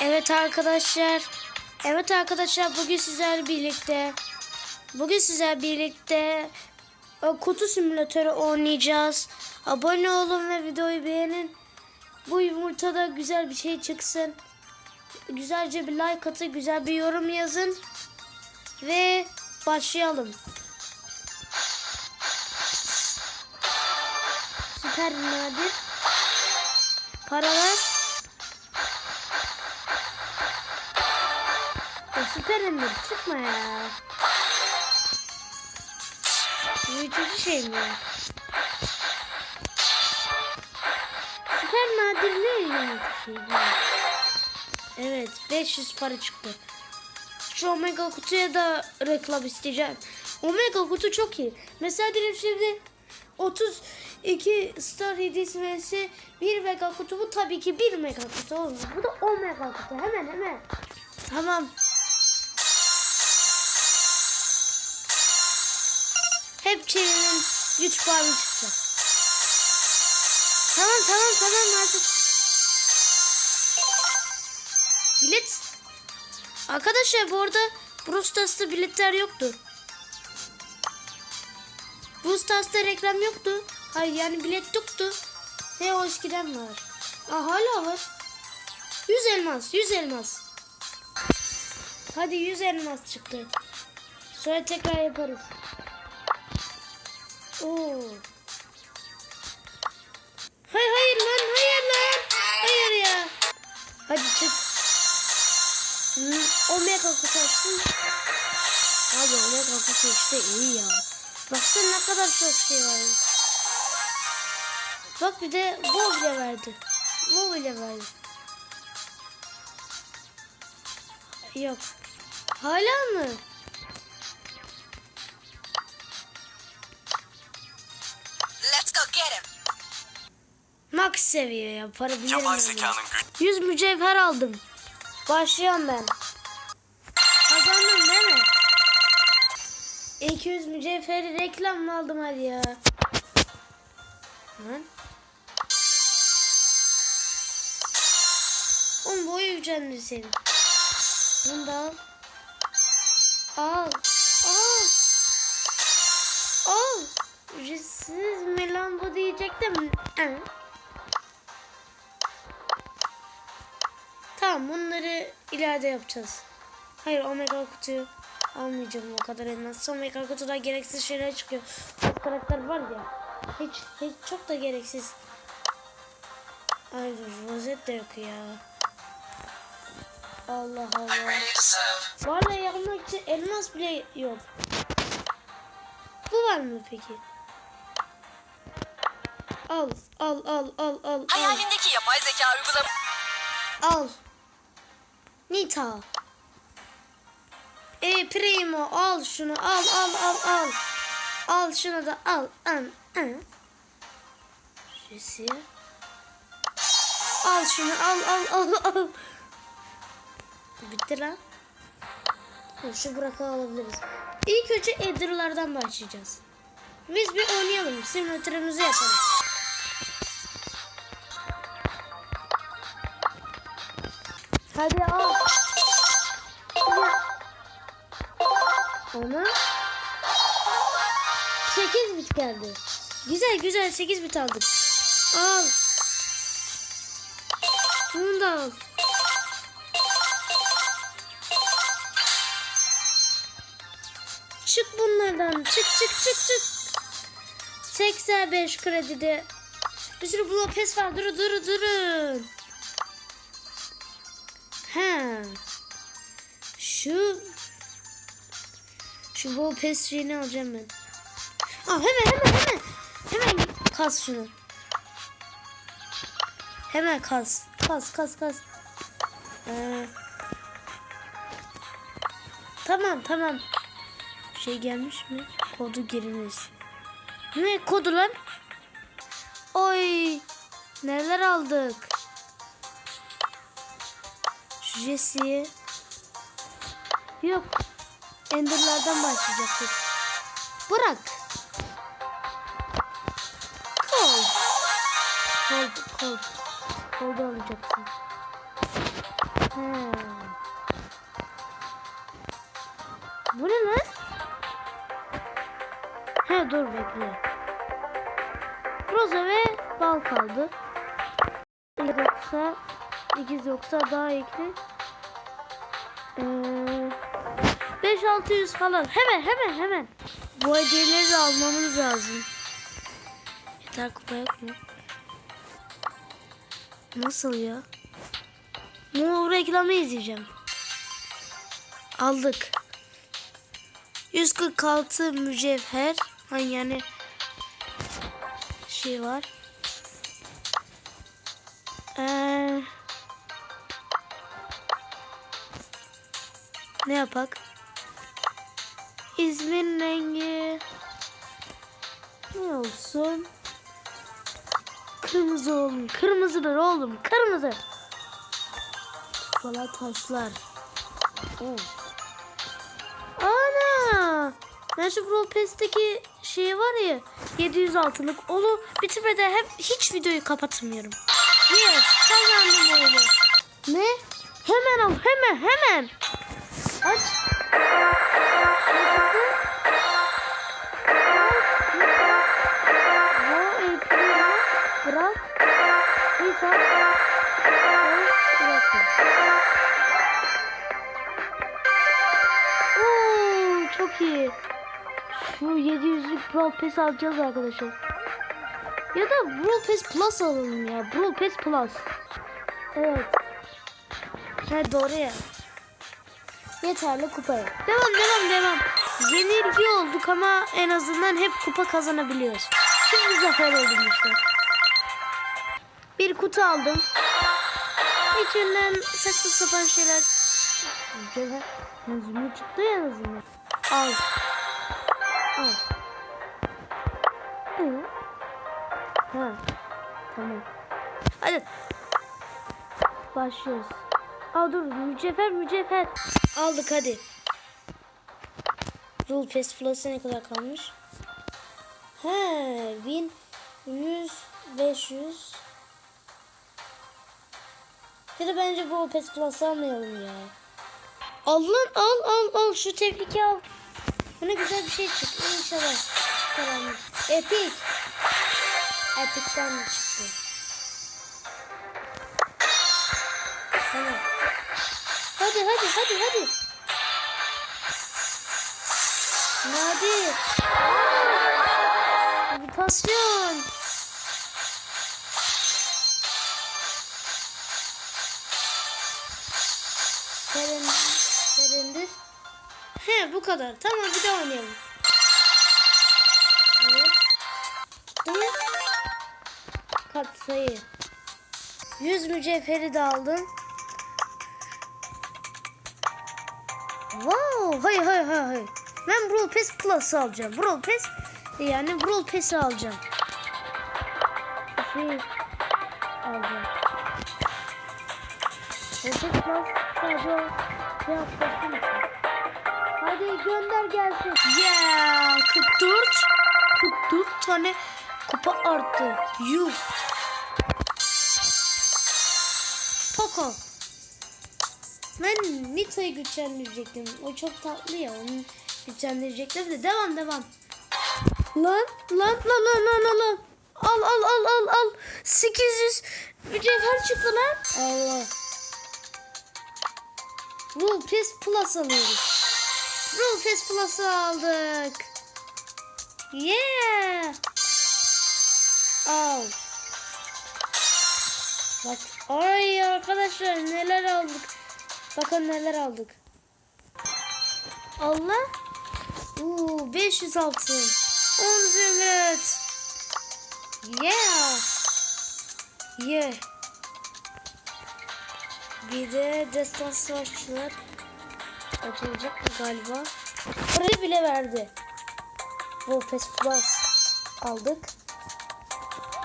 Evet arkadaşlar. Evet arkadaşlar bugün sizlerle birlikte bugün sizlerle birlikte e, kutu simülatörü oynayacağız. Abone olun ve videoyu beğenin. Bu yumurtada güzel bir şey çıksın. Güzelce bir like atın, güzel bir yorum yazın. Ve başlayalım. Süper nadir. Paralar. Emir çıkma ya. Büyütücü şey mi? Süper nadir ne ilginç şey bu? Evet 500 para çıktı. Şu omega kutuya da reklam isteyeceğim. Omega kutu çok iyi. Mesela diyelim şimdi 32 star hediyesi vs 1 mega kutu bu tabii ki 1 mega kutu olmaz. Bu da 10 mega kutu. Hemen hemen. Tamam. Hep çevirinin güç puanı çıkacak. Tamam tamam tamam artık. Bilet. Arkadaşlar bu arada Brawl Stars'ta biletler yoktu. Brawl Stars'ta reklam yoktu. Hayır yani bilet yoktu. He o eskiden var. Aa hala var. 100 elmas 100 elmas. Hadi 100 elmas çıktı. Sonra tekrar yaparız. Oo. Hayır hayır lan hayır lan. Hayır ya. Hadi çık. Hı, Omega kutu açtım. Abi Omega kutu işte iyi ya. Baksana ne kadar çok şey var. Bak bir de bu bile verdi. Bu bile verdi. Yok. Hala mı? Max seviye ya. Para bilirim Yapay zekanın gücü 100 mücevher aldım. Başlıyorum ben. Kazandım değil mi? 200 mücevheri reklam mı aldım hadi ya. Lan. Oğlum boyu gücendir senin. Bunu da al. Al. Al. Al. Ücretsiz mi lan bu diyecektim. Tamam bunları ileride yapacağız. Hayır omega kutuyu almayacağım o kadar elmas. Omega kutuda gereksiz şeyler çıkıyor. Bu karakter var ya. Hiç, hiç çok da gereksiz. Ay rozet de yok ya. Allah Allah. Vallahi yapmak için elmas bile yok. Bu var mı peki? Al, al, al, al, al, al. Hayalindeki yapay zeka uygulama. Al. Nita. E primo al şunu al al al al. Al şunu da al. An, an. Şurası. Al şunu al al al al. Bitti lan. Şu bırakı alabiliriz. İlk önce Eder'lardan başlayacağız. Biz bir oynayalım. Simülatörümüzü yapalım. Hadi al. Ona 8 bit geldi. Güzel güzel 8 bit aldık. Al. Bunu da al. Çık bunlardan. Çık çık çık çık. 85 kredide. Bir sürü blok pes var. Durun durun durun. He. Şu şu bol pes şeyini alacağım ben. Aa, hemen hemen hemen. Hemen kas şunu. Hemen kas. Kas kas kas. Ee, tamam tamam. Şey gelmiş mi? Kodu giriniz. Ne kodu lan? Oy. Neler aldık? Jesse'ye. Yok. Ender'lardan başlayacaktık. Bırak. Kol. Kol, kol. Kolda alacaksın. Hmm. Bu ne lan? He dur bekle. Roza ve bal kaldı. Yoksa ikiz yoksa daha ekli. Ee, 5-600 falan. Hemen hemen hemen. Bu hediyeleri almamız lazım. Yeter kupa yok mu? Nasıl ya? Bu reklamı izleyeceğim. Aldık. 146 mücevher. Ha yani şey var. Ee, ne yapak? İzmir'in rengi ne olsun? Kırmızı oğlum. Kırmızıdır oğlum. Kırmızı. Valla taşlar. Oo. Ana! Ben şu Brawl Pass'teki şey var ya 700 altınlık onu bitirmeden hep hiç videoyu kapatmıyorum. Yes kazandım oyunu. Ne? Hemen al hemen hemen. Aç. Bırak. Bırakın. Oo, çok iyi. Şu 700'lük Brawl Pass alacağız arkadaşlar. Ya da Brawl Pass Plus alalım ya. Brawl Pass Plus. Evet. Ha doğru ya. Yeterli kupaya. Devam devam devam. Yenilgi olduk ama en azından hep kupa kazanabiliyoruz. Şimdi zafer oldum işte. Bir kutu aldım. İçinden saçma sapan şeyler. Güzel. Yazımı çıktı ya en azından. Al. Al. Ha. Tamam. Hadi. Başlıyoruz. Aa dur mücevher mücevher. Aldık hadi. Rule Pass Plus'a ne kadar kalmış? He 1000 100 500 Ya da bence bu Pass Plus almayalım ya. Al lan al al al şu tebriki al. Buna güzel bir şey çıktı inşallah. Karanlık. Epic. Epic'ten çıktı? Hadi hadi hadi hadi. Hadi. Mutasyon. Serin, serindir. He bu kadar. Tamam bir daha oynayalım. Evet. Kat sayı. 100 mücevheri de aldım. Wow, hayır hayır hayır hayır. Ben Brawl Pass Plus alacağım. Brawl Pass yani Brawl Pass'i alacağım. Şey alacağım. Plus. Hadi gönder gelsin. Yeah, 44 44 tane kupa arttı. Yuh. Poco. Ben Nita'yı güçlendirecektim. O çok tatlı ya. Onu güçlendirecektim de. Devam devam. Lan lan lan lan lan lan. Al al al al al. 800 mücevher çıktı lan. Allah. Rule Pass Plus alıyoruz. Rule Pass Plus'ı aldık. Yeah. Al. Bak ay arkadaşlar neler aldık. Bakın neler aldık. Allah. Uuu 500 altın. 10 zümrüt. Yeah. Yeah. Bir de destan savaşçılar açılacak mı galiba? Parayı bile verdi. Wolfes Plus aldık.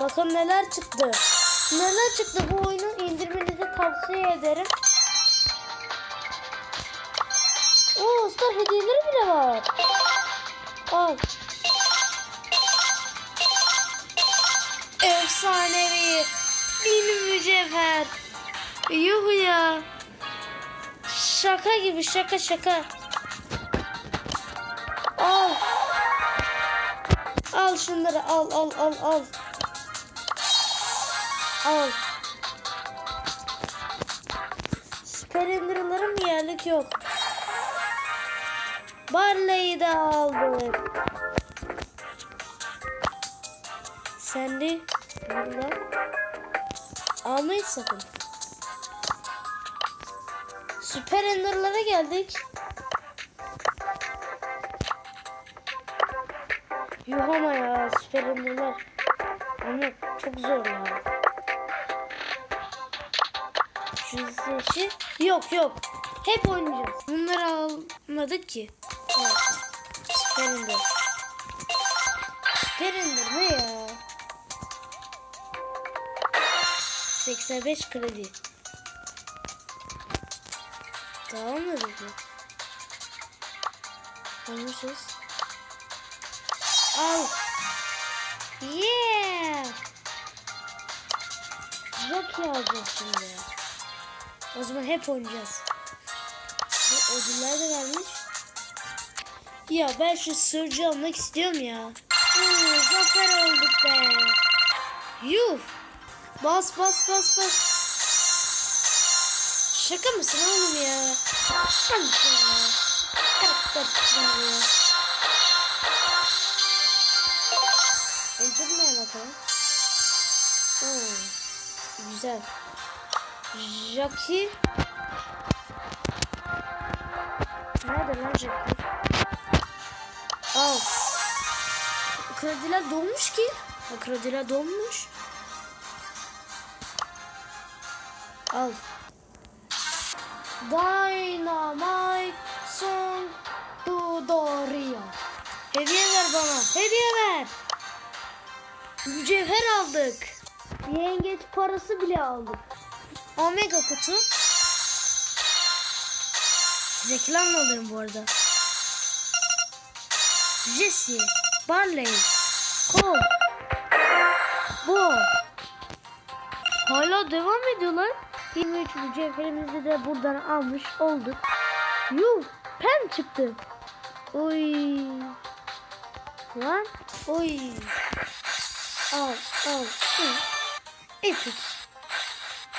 Bakın neler çıktı. Neler çıktı bu oyunu indirmenizi tavsiye ederim. Al. Efsanevi. Bin mücevher. Yuh ya. Şaka gibi şaka şaka. Al. Al şunları al al al al. Al. Süper indirimlerim yerlik yok. Barley'i de aldık. Sen de burada almayı sakın. Süper Ender'lara geldik. Yuh ama ya Süper Ender'lar. Ama çok zor ya. Şu işi yok yok. Hep oynayacağız. Bunları almadık ki. Ender. Süper Ender ne ya? 85 kredi. Daha mı? Almışız. Al. Yeah. Yok alacağız şimdi. O zaman hep oynayacağız. Ödüller de vermiş. Ya ben şu sırcı almak istiyorum ya. Hmm, zafer olduk be. Yuh. Bas bas bas bas. Şaka mısın oğlum ya? Şaka. Endirmeye bakalım. Oo, güzel. Jackie. Nerede lan Jackie? Al. Krediler dolmuş ki. Krediler dolmuş. Al. Dynamite Song Tudoria. Hediye ver bana. Hediye ver. Mücevher aldık. Yengeç parası bile aldık. Omega kutu. Reklamla alıyorum bu arada. Jesse, Barley, Cole, Bo. Hala devam ediyorlar. 23 mücevherimizi de buradan almış olduk. Yuh, pen çıktı. Oy. Lan, oy. Al, al, al. Epic.